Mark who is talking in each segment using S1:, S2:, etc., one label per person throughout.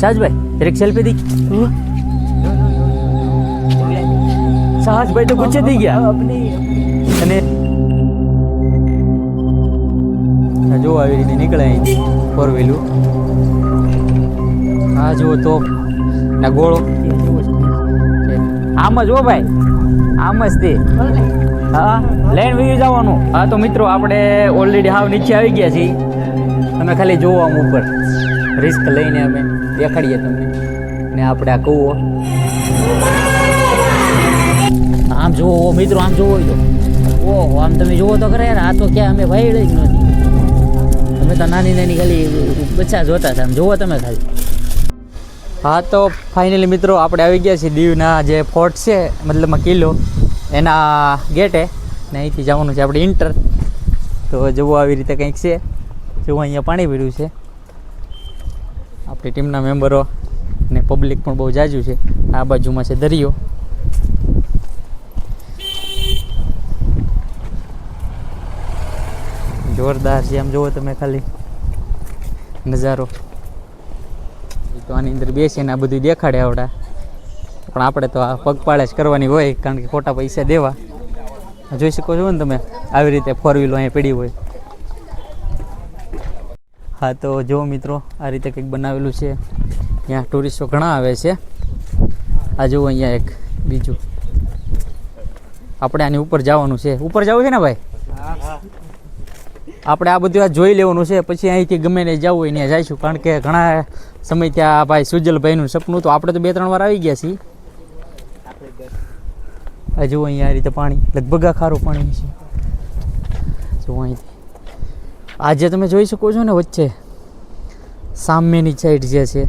S1: સાહજભાઈ એક સેલ્ફી તો ગુચ્છે થઈ ગયા. અને જો આવી રીતે નીકળે ફોર વ્હીલું આ જુઓ તો, ના ગોળો. આમ જ હો ભાઈ, આમ જ તે. હા લઈને વી જવાનું. હા, તો મિત્રો, આપણે ઓલરેડી હાવ નીચે આવી ગયા છીએ. તમે ખાલી જોવો આમ ઉપર. રિસ્ક લઈને અમે દેખાડીએ તમને. ને આપણે આ કૂવો. આમ જુઓ મિત્રો આમ જોવો જો. ઓહો આમ તમે જુઓ તો ખરા યાર આ તો ક્યાં અમે ભાઈ જ નથી. અમે તો નાની નાની ખાલી બચ્ચા જોતા હતા આમ જુઓ તમે ખાલી. હા તો ફાઇનલી મિત્રો આપણે આવી ગયા છીએ દીવના જે ફોર્ટ છે મતલબમાં કિલ્લો એના ગેટે. ને અહીંથી જવાનું છે આપણે ઇન્ટર તો જવું આવી રીતે કંઈક છે. જુઓ અહીંયા પાણી પીડ્યું છે. આપણી ટીમના મેમ્બરો ને પબ્લિક પણ બહુ જાજુ છે. આ બાજુમાં છે દરિયો. જોરદાર છે આમ જુઓ તમે ખાલી નજારો. તો આની અંદર બેસીને આ બધું દેખાડે આવડા. પણ આપણે તો આ પગપાળે જ કરવાની હોય, કારણ કે ખોટા પૈસા દેવા. જોઈ શકો છો ને તમે, આવી રીતે ફોર વ્હીલો અહીંયા પડી હોય. હા, તો જો મિત્રો, આ રીતે કંઈક બનાવેલું છે. ત્યાં ટુરિસ્ટો ઘણા આવે છે. આ જુઓ અહીંયા એક બીજું. આપણે આની ઉપર જવાનું છે. ઉપર જવું છે ને ભાઈ? આપણે આ બધું આ જોઈ લેવાનું છે. પછી અહીંથી ગમે ને જવું હોય ત્યાં જઈશું. કારણ કે ઘણા સમય ત્યાં ભાઈ સુજલભાઈનું સપનું તો આપણે તો બે ત્રણ વાર આવી ગયા છીએ. આ જુઓ અહીંયા આ રીતે પાણી. લગભગ આ ખારું પાણી છે. જુઓ અહીંથી. આ જે તમે જોઈ શકો છો ને વચ્ચે, સામેની સાઈડ જે છે,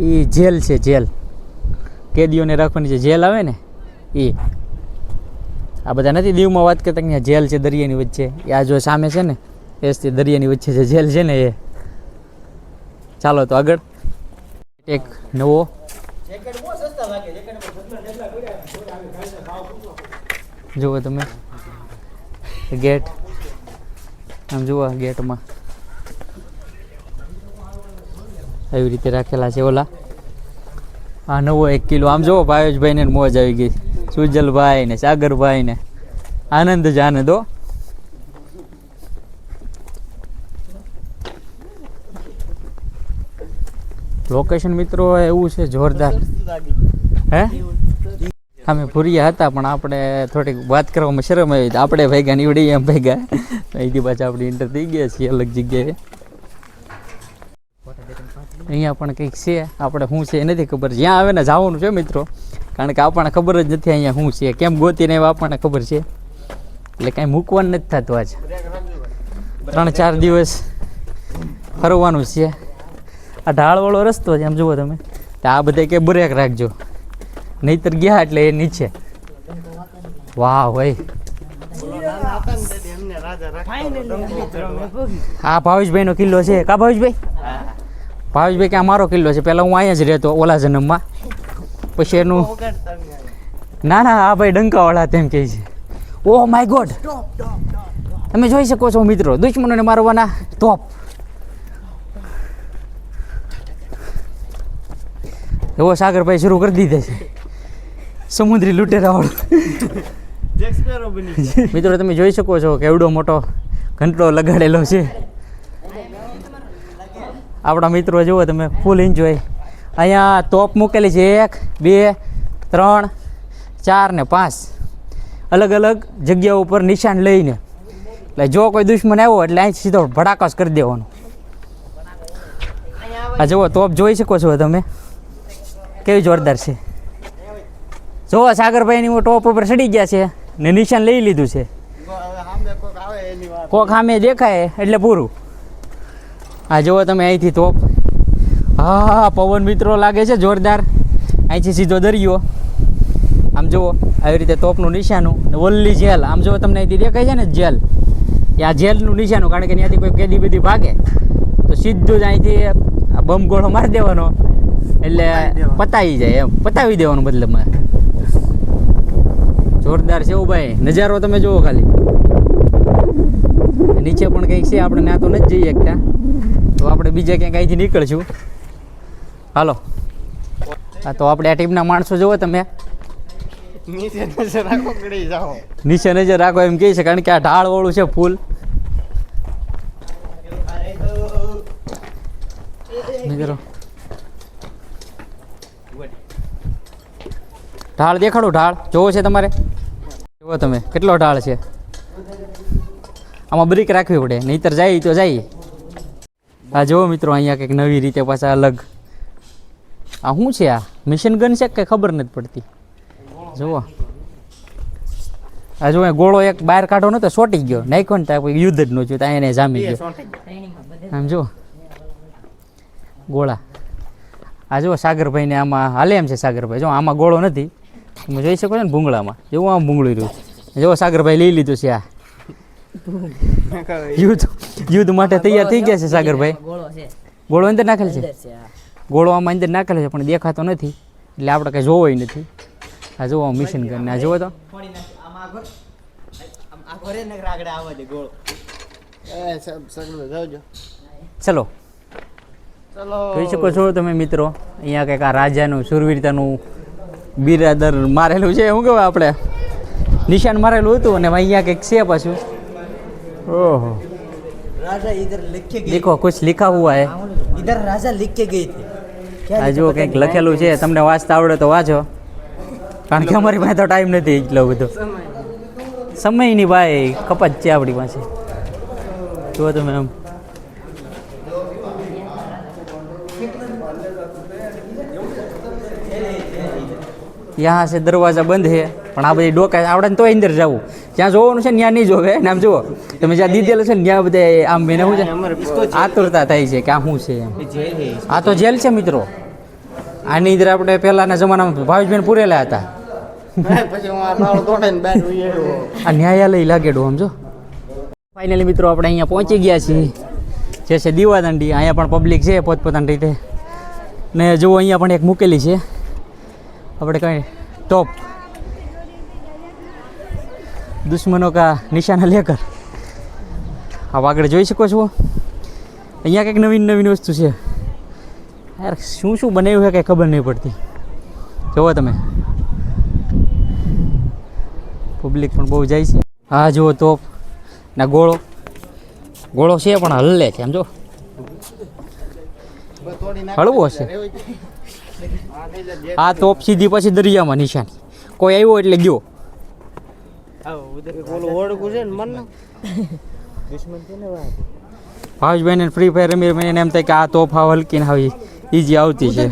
S1: એ જેલ છે, જેલ. કેદીઓને રાખવાની જે જેલ આવે ને, એ. આ બધા નથી દીવમાં વાત કરતા અહીંયા જેલ છે દરિયાની વચ્ચે. એ આ જો સામે છે ને એ જ દરિયાની વચ્ચે જે જેલ છે ને એ. ચાલો તો આગળ. એક નવો. જુઓ તમે. ગેટ. આમ જુઓ ગેટમાં. એવી રીતે રાખેલા છે ઓલા. આ નવો એક કિલો. આમ જુઓ ભાવેશભાઈ ને મોજ આવી ગઈ. સુજલભાઈ ને સાગરભાઈ ને આનંદ જ આનંદ હો લોકેશન મિત્રો, એવું છે જોરદાર. હે? અમે ભૂરિયા હતા, પણ આપણે થોડીક વાત કરવામાં શરમ આવી. આપણે ભેગા નીવડી એમ ભેગા. અહીંથી પાછા આપણે ઇન્ટર થઈ ગયા છીએ અલગ જગ્યાએ. અહીંયા પણ કંઈક છે. આપણે શું છે એ નથી ખબર. જ્યાં આવે ને જવાનું છે મિત્રો. કારણ કે આપણને ખબર જ નથી અહીંયા શું છે. કેમ ગોતીને એવા આપણને ખબર છે. એટલે કાંઈ મૂકવાનું નથી થતું આજ. ત્રણ ચાર દિવસ ફરવાનું છે. આ ઢાળવાળો રસ્તો છે એમ જુઓ તમે. તો આ બધા કે બ્રેક રાખજો. નહીતર ગયા એટલે એ નીચે. વાહ ભાઈ. આ ભાવેશભાઈ નો કિલ્લો છે. કા ભાવેશભાઈ? ભાવેશભાઈ કે આ મારો કિલ્લો છે? પહેલાં હું અહીંયા જ રહેતો ઓલા જન્મમાં. પછી એનું ના ના આ ભાઈ ડંકાવાળા તેમ કહે છે. Oh my God! તમે જોઈ શકો છો મિત્રો દુશ્મનોને મારવાના તોપ. એવો સાગરભાઈ શરૂ કરી દીધે છે. સમુદ્રી લૂંટેરાવાળો. મિત્રો, તમે જોઈ શકો છો કે એવડો મોટો ઘંટડો લગાડેલો છે. આપણા મિત્રો, જુઓ તમે ફૂલ એન્જોય અહીંયા તોપ મૂકેલી છે, એક, બે, ત્રણ, ચાર ને પાંચ. અલગ અલગ જગ્યાઓ ઉપર નિશાન લઈને. એટલે જો કોઈ દુશ્મન આવ્યો એટલે અહીં સીધો ભડાકસ કરી દેવાનો. આ જુઓ તોપ જોઈ શકો છો તમે. કેવી જોરદાર છે. જુઓ, સાગરભાઈની ટોપ ઉપર ચડી ગયા છે. ને નિશાન લઈ લીધું છે. કોક સામે દેખાય એટલે પૂરું. આ જુઓ તમે અહીંથી તોપ હા પવન મિત્રો લાગે છે જોરદાર. અહીંથી સીધો દરિયો. આમ જુઓ આવી રીતે તોપનું નિશાનું ને ઓલ્લી જેલ. આમ જુઓ તમને અહીંથી દેખાય છે ને જેલ. એ આ જેલનું નિશાનું કારણ કે ત્યાંથી કોઈ કેદી બધી ભાગે. તો સીધું જ અહીંથી આ બમ ગોળો મારી દેવાનો. એટલે પતાવી જાય એમ. પતાવી દેવાનું મતલબમાં જોરદાર છે ભાઈ. નજારો તમે જુઓ ખાલી. નીચે પણ કંઈક છે આપણે ના તો નથી જઈ શકતા તો આપણે બીજે ક્યાંક અહીંથી નીકળશું. હાલો. હા તો આપણે આ ટીમના માણસો જુઓ તમે.
S2: નીચે નજર રાખો ગળી જાઓ.
S1: નીચે નજર રાખો એમ કહે છે કારણ કે આ ઢાળવાળું છે ફૂલ. મિત્રો ઢાળ દેખાડો ઢાળ. જોવો છે તમારે? જુઓ તમે, કેટલો ઢાળ છે? આમાં બ્રેક રાખવી પડે, નહીતર જાય તો જાય. આ જુઓ મિત્રો, અહીંયા કંઈક નવી રીતે પાછા અલગ. આ શું છે આ? મિશન ગન છે કંઈ ખબર નથી પડતી? જુઓ. આ જો ગોળો એક બહાર કાઢો નતો સોટી ગયો. નાખ્યો ને ત્યાં યુદ્ધ જ ન ત્યાં એને જામી ગયો. આમ જુઓ. ગોળા. આ જો સાગરભાઈને આમાં, હાલે એમ છે સાગરભાઈ. જો, આમાં ગોળો નથી. તમે જોઈ શકો છો ને ભૂંગળામાં. જેવું આમ ભૂંગળું રહ્યું છે. જો સાગરભાઈ લઈ લીધું છે આ. યુદ્ધ યુદ્ધ માટે તૈયાર થઈ ગયા છે સાગરભાઈ. ગોળો અંદર નાખેલ છે? ગોળો આમાં અંદર નાખેલો છે પણ દેખાતો નથી. એટલે આપણે કંઈ જોવો નથી. આ જોવો મિશન કરીને આ જોવો તો. ચલો. જોઈ શકો છો તમે મિત્રો અહીંયા કંઈક આ રાજાનું સુરવીરતાનું બિરાદર મારેલું છે શું કહેવાય આપણે? નિશાન મારેલું હતું અને અહીંયા કંઈક છે પાછું. ઓહો.
S3: રાજા ઇધર લિખે
S1: ગઈ. કુછ લિખા
S3: હુઆ હે ઇધર રાજા લિખે ગઈ થી
S1: આ
S3: જો
S1: કંઈક લખેલું છે તમને વાંચતા આવડે તો વાંચો. કારણ કે અમારી પાસે તો ટાઈમ નથી એટલો બધો. સમય નહીં ભાઈ કપત છે આપણી પાસે. જુઓ તમે એમ યહાં છે દરવાજા બંધ છે. પણ આ બધી ડોકા આવડે ને તોય અંદર જવું. જ્યાં જોવાનું છે ત્યાં નહીં જોવે. ને આમ જુઓ તમે જ્યાં દીધેલું છે ને ત્યાં બધા આમ એને શું છે આતુરતા થાય છે કે આ શું છે એમ. આ તો જેલ છે મિત્રો. આની અંદર આપણે પહેલાના જમાનામાં ભાવેશબેન પૂરેલા હતા.
S2: આ
S1: ન્યાયાલય લાગેડું આમ જો ફાઇનલી મિત્રો આપણે અહીંયા પહોંચી ગયા છીએ. જે છે દીવાદાંડી અહીંયા પણ પબ્લિક છે પોતપોતાની રીતે. ને જુઓ અહીંયા પણ એક મૂકેલી છે. આપણે કંઈ ટોપ દુશ્મનો કા નિશાના લેકર. આ આગળ જોઈ શકો છો. અહીંયા કંઈક નવીન નવીન વસ્તુ છે. યાર, શું શું બનાવ્યું છે કંઈ ખબર નહીં પડતી. જુઓ તમે. પબ્લિક પણ બહુ જાય છે. હા, જુઓ તોપ ના, ગોળો. ગોળો છે પણ હલ્લે છે,
S2: સમજો.
S1: હળવો છે આ તોપ સીધી પછી દરિયામાં નિશાની. કોઈ આવ્યો એટલે ગયો. ભાવેશભાઈને ફ્રી ફાયર રમી રમીને એમ થાય કે આ તોપ હાવ હલકીને આવી ઈજી આવતી છે.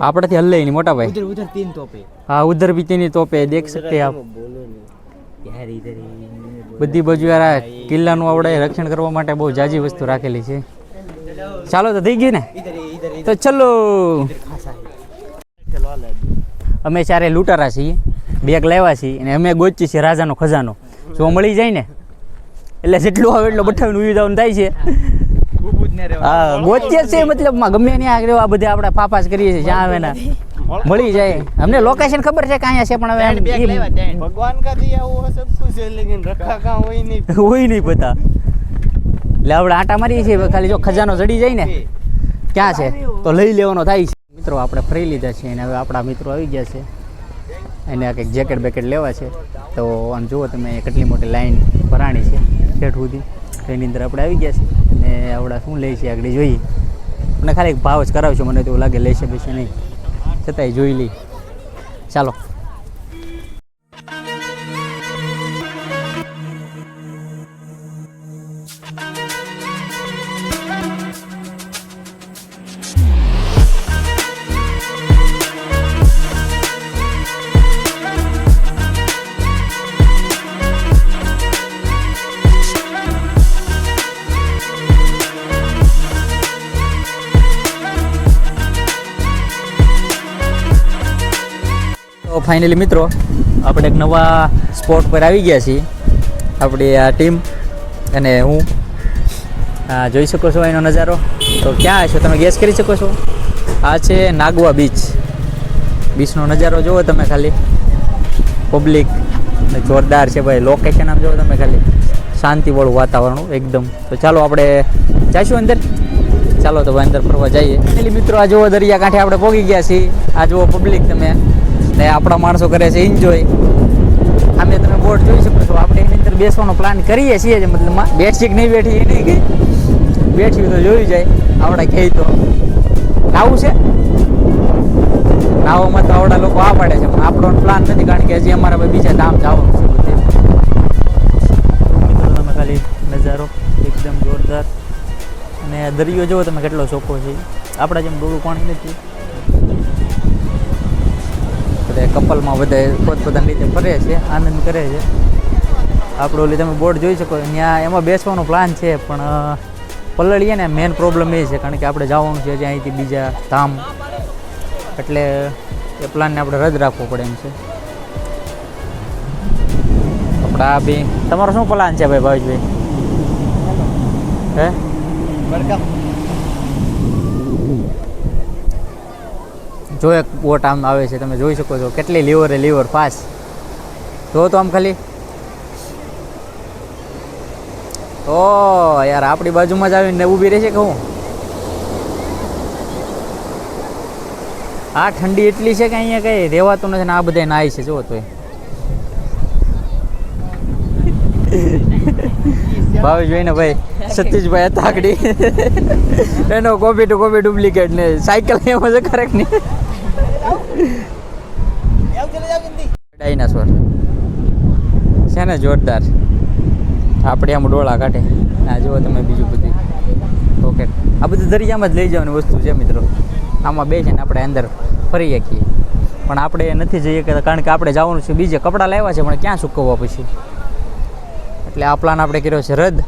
S1: આપણાથી હલ્લે નહીં મોટા ભાઈ.
S3: ઉધર તીન તોપે.
S1: હા ઉધર બી તેની તોપે દેખ સકતે આપ. બધી બાજુ યાર કિલ્લાનું આવડે રક્ષણ કરવા માટે બહુ જાજી વસ્તુ રાખેલી છે. ચાલો તો થઈ ગઈ ને? તો ચલો. અમે ચારે લૂંટારા છીએ બેગ લેવા છીએ અને અમે ગોચી છીએ રાજાનો ખજાનો. જો મળી જાય ને એટલે જેટલું આવે એટલું બઠાવીને ઉયું થાય છે. હા ગોચીએ છે મતલબ ગમે ત્યાં આગળ આ બધા આપણે ફાફા જ કરીએ છીએ જ્યાં આવે ને. મળી જાય. અમને લોકેશન ખબર છે કે અહીંયા છે પણ હવે
S2: ભગવાન કા દિયા હુઆ સબ કુછ હે લેકિન? રખા કા હોય નહીં.
S1: હોય નહીં પતા એટલે આપણે આટા મારીએ છીએ ખાલી જો ખજાનો જડી જાય ને ક્યાં છે તો લઈ લેવાનો થાય છે. મિત્રો આપણે ફરી લીધા છે અને હવે આપણા મિત્રો આવી ગયા છે. એને આ કંઈક જેકેટ બેકેટ લેવા છે. તો આમ જુઓ તમે કેટલી મોટી લાઈન ભરાણી છે ઠેઠ સુધી. તો એની અંદર આપણે આવી ગયા છે અને આપણે શું લે છે આગળ જોઈએ. મને ખાલી એક ભાવ જ કરાવશું, મને તો એવું લાગે લેશે બેસે નહીં. છતાંય જોઈ લઈ ચાલો. તો ફાઇનલી મિત્રો, આપણે એક નવા સ્પોટ પર આવી ગયા છીએ. આપણી આ ટીમ અને હું. જોઈ શકો છો એનો નજારો. તો ક્યાં છો તમે? ગેસ કરી શકો છો? આ છે નાગવા બીચ બીચનો નજારો જુઓ તમે ખાલી. પબ્લિક જોરદાર છે ભાઈ. લોકેશન આમ જુઓ તમે ખાલી. શાંતિવાળું વાતાવરણ એકદમ. તો ચાલો આપણે જઈશું અંદર. ચાલો તો અંદર ફરવા જઈએ. એટલે મિત્રો, આ જુઓ દરિયા કાંઠે આપણે પહોંચી ગયા છીએ. આ જુઓ પબ્લિક તમે. ને આપણા માણસો કરે છે એન્જોય અમે તમે બોટ જોઈ શકો છો. આપણે એની અંદર બેસવાનો પ્લાન કરીએ છીએ મતલબ બેઠી નહીં બેઠી એ નહીં ગઈ બેઠી તો જોઈ જાય, આવડા કહે તો. નાવું છે? નાવોમાં તો આવડા લોકો આ પાડે છે, પણ આપણો પ્લાન નથી, કારણ કે હજી અમારા બીજા ધામ જવાનું છે મિત્રો, તમે ખાલી નજારો એકદમ જોરદાર. અને દરિયો જુઓ તમે કેટલો ચોખ્ખો છે. આપણા જેમ ડોળું પાણી નથી. કપલમાં બધા પોતપોતાની રીતે ફરે છે, આનંદ કરે છે. આપણે ઓલી તમે બોર્ડ જોઈ શકો ત્યાં એમાં બેસવાનો પ્લાન છે, પણ પલળીએ ને મેન પ્રોબ્લેમ એ છે, કારણ કે આપણે જવાનું છે અહીંથી બીજા ધામ. એટલે એ પ્લાનને આપણે રદ રાખવો પડે એમ છે. આપણે આ બી તમારો શું પ્લાન છે ભાઈ ભાવેશભાઈ? હે? જો એક બોટ આમ આવે છે, તમે જોઈ શકો છો. કેટલી લીવર એ લીવર પાસ જો તો આમ ખાલી. ઓ, યાર, આપણી બાજુમાં જ આવીને ઊભી રહેશે કે હું? આ ઠંડી એટલી છે કે અહીંયા કઈ રહેવાતું નથી ને આ બધા નાય છે તોય ભાવેશ ભાઈ ને ભાઈ, સતીશભાઈ આગળ. એનો કોપી ટુ કોપી ડુપ્લિકેટ ને સાયકલ એમાં છે ખરેક નહીં. ડાયનાસોર છે ને જોરદાર? આપણે આમ ડોળા કાઢે. આ જુઓ તમે બીજું બધું. ઓકે આ બધું દરિયામાં જ લઈ જવાની વસ્તુ છે મિત્રો. આમાં બે છે ને આપણે અંદર ફરી શકીએ. પણ આપણે નથી જઈએ કે કારણ કે આપણે જવાનું છે, બીજે કપડાં લાવ્યા છે, પણ ક્યાં સૂકવવા પછી? એટલે આ પ્લાન આપણે કર્યો છે રદ.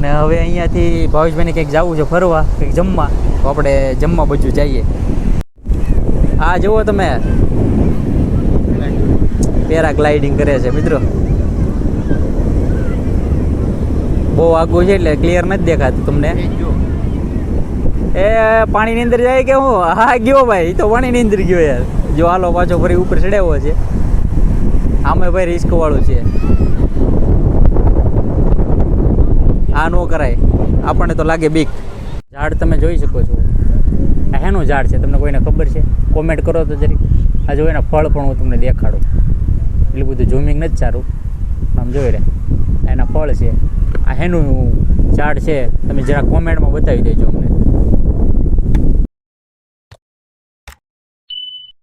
S1: ને હવે અહીંયાથી ભાવેશભાઈને કંઈક જવું છે ફરવા, કંઈક જમવા. તો આપણે જમવા બધું જઈએ. આ જુઓ તમે. પેરાગ્લાઇડિંગ કરે છે મિત્રો. બહુ આગું છે એટલે ક્લિયર નથી દેખાતું તમને. એ પાણીની અંદર જાય કે હું? હા ગયો ભાઈ તો પાણીની અંદર ગયો યાર. જો હાલો પાછો ફરી ઉપર ચડાવ્યો છે. આમે ભાઈ રિસ્ક વાળું છે. આ નો કરાય. આપણને તો લાગે બીક ઝાડ તમે જોઈ શકો છો. હેનું ઝાડ છે તમને કોઈને ખબર છે? કોમેન્ટ કરો તો જરી આ જો એના ફળ પણ હું તમને દેખાડું. એટલું બધું ઝૂમિંગ નથી સારું. આમ જોઈ રહે એના ફળ છે. આ હેનું ઝાડ છે. તમે જરા કોમેન્ટમાં બતાવી દેજો અમને.